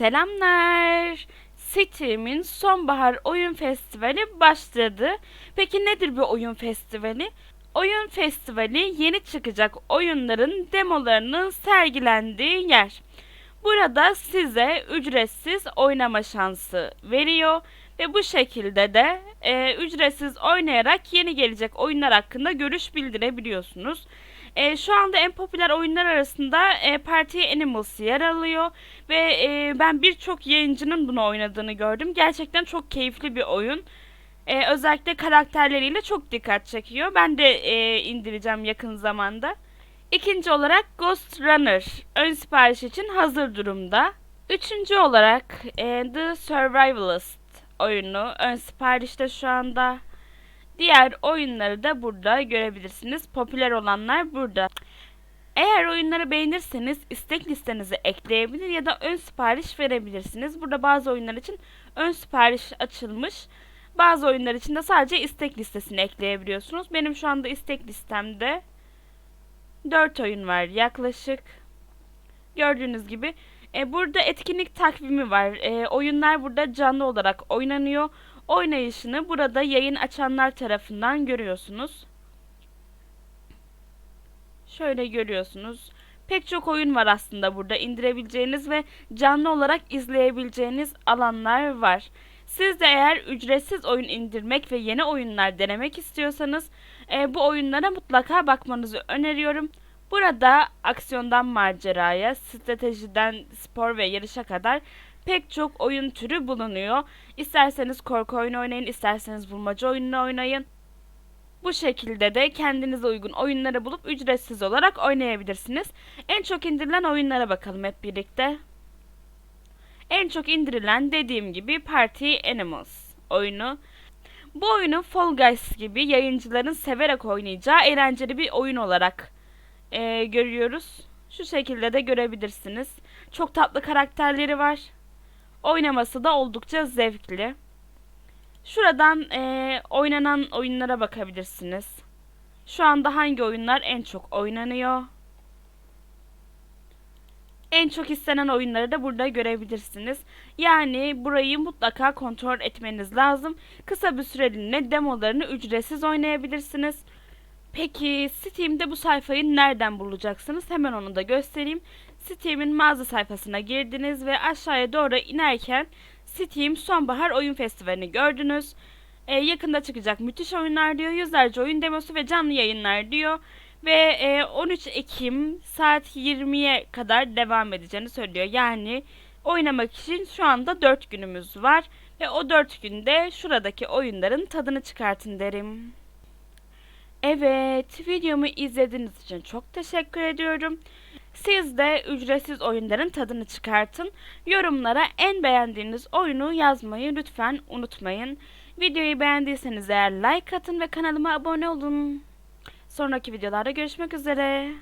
Selamlar. Steam'in sonbahar oyun festivali başladı. Peki nedir bu oyun festivali? Oyun festivali yeni çıkacak oyunların demolarının sergilendiği yer. Burada size ücretsiz oynama şansı veriyor ve bu şekilde de e, ücretsiz oynayarak yeni gelecek oyunlar hakkında görüş bildirebiliyorsunuz. E, şu anda en popüler oyunlar arasında e, Party Animals yer alıyor ve e, ben birçok yayıncının bunu oynadığını gördüm. Gerçekten çok keyifli bir oyun. E, özellikle karakterleriyle çok dikkat çekiyor. Ben de e, indireceğim yakın zamanda. İkinci olarak Ghost Runner ön sipariş için hazır durumda. Üçüncü olarak e, The Survivalist oyunu ön siparişte şu anda. Diğer oyunları da burada görebilirsiniz. Popüler olanlar burada. Eğer oyunları beğenirseniz istek listenize ekleyebilir ya da ön sipariş verebilirsiniz. Burada bazı oyunlar için ön sipariş açılmış. Bazı oyunlar için de sadece istek listesini ekleyebiliyorsunuz. Benim şu anda istek listemde 4 oyun var yaklaşık. Gördüğünüz gibi e, burada etkinlik takvimi var. E, oyunlar burada canlı olarak oynanıyor. Oynayışını burada yayın açanlar tarafından görüyorsunuz. Şöyle görüyorsunuz. Pek çok oyun var aslında burada indirebileceğiniz ve canlı olarak izleyebileceğiniz alanlar var. Siz de eğer ücretsiz oyun indirmek ve yeni oyunlar denemek istiyorsanız e, bu oyunlara mutlaka bakmanızı öneriyorum. Burada aksiyondan maceraya, stratejiden spor ve yarışa kadar pek çok oyun türü bulunuyor. İsterseniz korku oyunu oynayın, isterseniz bulmaca oyununu oynayın. Bu şekilde de kendinize uygun oyunları bulup ücretsiz olarak oynayabilirsiniz. En çok indirilen oyunlara bakalım hep birlikte. En çok indirilen dediğim gibi Party Animals oyunu. Bu oyunu Fall Guys gibi yayıncıların severek oynayacağı eğlenceli bir oyun olarak e, görüyoruz. Şu şekilde de görebilirsiniz. Çok tatlı karakterleri var. Oynaması da oldukça zevkli. Şuradan e, oynanan oyunlara bakabilirsiniz. Şu anda hangi oyunlar en çok oynanıyor? En çok istenen oyunları da burada görebilirsiniz. Yani burayı mutlaka kontrol etmeniz lazım. Kısa bir süreliğine demolarını ücretsiz oynayabilirsiniz. Peki Steam'de bu sayfayı nereden bulacaksınız? Hemen onu da göstereyim. Steam'in mağaza sayfasına girdiniz ve aşağıya doğru inerken Steam Sonbahar Oyun Festivali'ni gördünüz. Ee, yakında çıkacak müthiş oyunlar diyor. Yüzlerce oyun demosu ve canlı yayınlar diyor. Ve e, 13 Ekim saat 20'ye kadar devam edeceğini söylüyor. Yani oynamak için şu anda 4 günümüz var. Ve o 4 günde şuradaki oyunların tadını çıkartın derim. Evet, videomu izlediğiniz için çok teşekkür ediyorum. Siz de ücretsiz oyunların tadını çıkartın. Yorumlara en beğendiğiniz oyunu yazmayı lütfen unutmayın. Videoyu beğendiyseniz eğer like atın ve kanalıma abone olun. Sonraki videolarda görüşmek üzere.